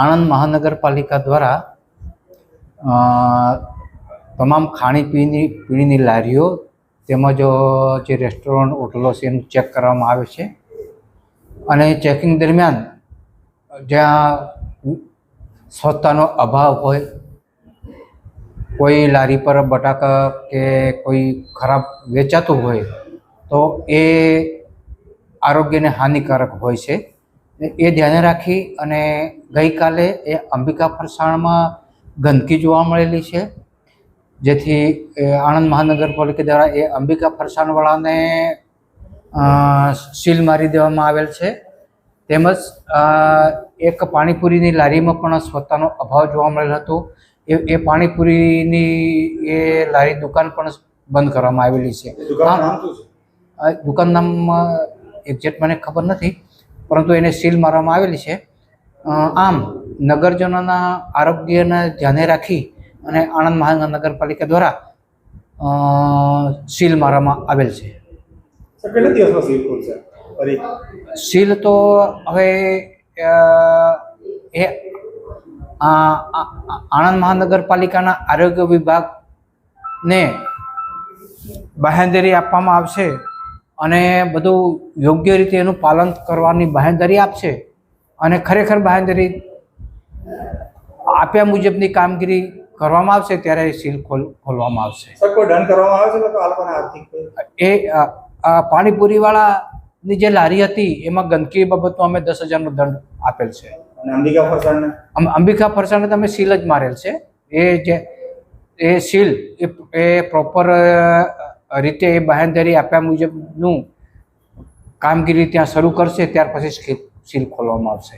આણંદ મહાનગરપાલિકા દ્વારા તમામ ખાણીપીણી, પીણીની લારીઓ તેમજ જે રેસ્ટોરન્ટ, હોટલો છે એનું ચેક કરવામાં આવે છે. અને ચેકિંગ દરમિયાન જ્યાં સ્વચ્છતાનો અભાવ હોય, કોઈ લારી પર બટાકા કે કોઈ ખરાબ વેચાતું હોય, તો એ આરોગ્યને હાનિકારક હોય છે. એ ધ્યાને રાખી અને ગઈકાલે એ અંબિકા ફરસાણમાં ગંદકી જોવા મળેલી છે જેથી આણંદ મહાનગરપાલિકા દ્વારા એ અંબિકા ફરસાણવાળાને સીલ મારી દેવામાં આવેલ છે. તેમજ એક પાણીપુરીની લારીમાં પણ સ્વતાનો અભાવ જોવા મળેલ હતો. એ એ પાણીપુરીની એ લારી દુકાન પણ બંધ કરવામાં આવેલી છે. દુકાન નામ એક્ઝેક્ટ મને ખબર નથી. પરંતુ એને સીલ મારવામાં આવેલી છે. આમ નગરજનોના આરોગ્યને ધ્યાને રાખી અને આણંદ મહાનગરપાલિકા દ્વારા સીલ મારવામાં આવેલ છે. સીલ તો હવે એ આણંદ મહાનગરપાલિકાના આરોગ્ય વિભાગને બાહેંધરી આપવામાં આવશે. અને બધું યોગ્ય રીતે એનું પાલન કરવાની બાહેંધરી આપશે અને ખરેખર બાહેંધરી આપ્યા મુજબની કામગીરી કરવામાં આવશે ત્યારે એ સીલ ખોલ ખોલવામાં આવશે? એ પાણીપુરીવાળાની જે લારી હતી એમાં ગંદકી બાબતનો અમે દસ હજારનો દંડ આપેલ છે. અને અંબિકા ફરસાણને? અંબિકા ફરસાણને તમે સીલ જ મારેલ છે. એ જે એ સીલ એ પ્રોપર રીતે એ બાહેંધરી આપ્યા મુજબનું કામગીરી ત્યાં શરૂ કરશે, ત્યાર પછી સીલ- સીલ ખોલવામાં આવશે.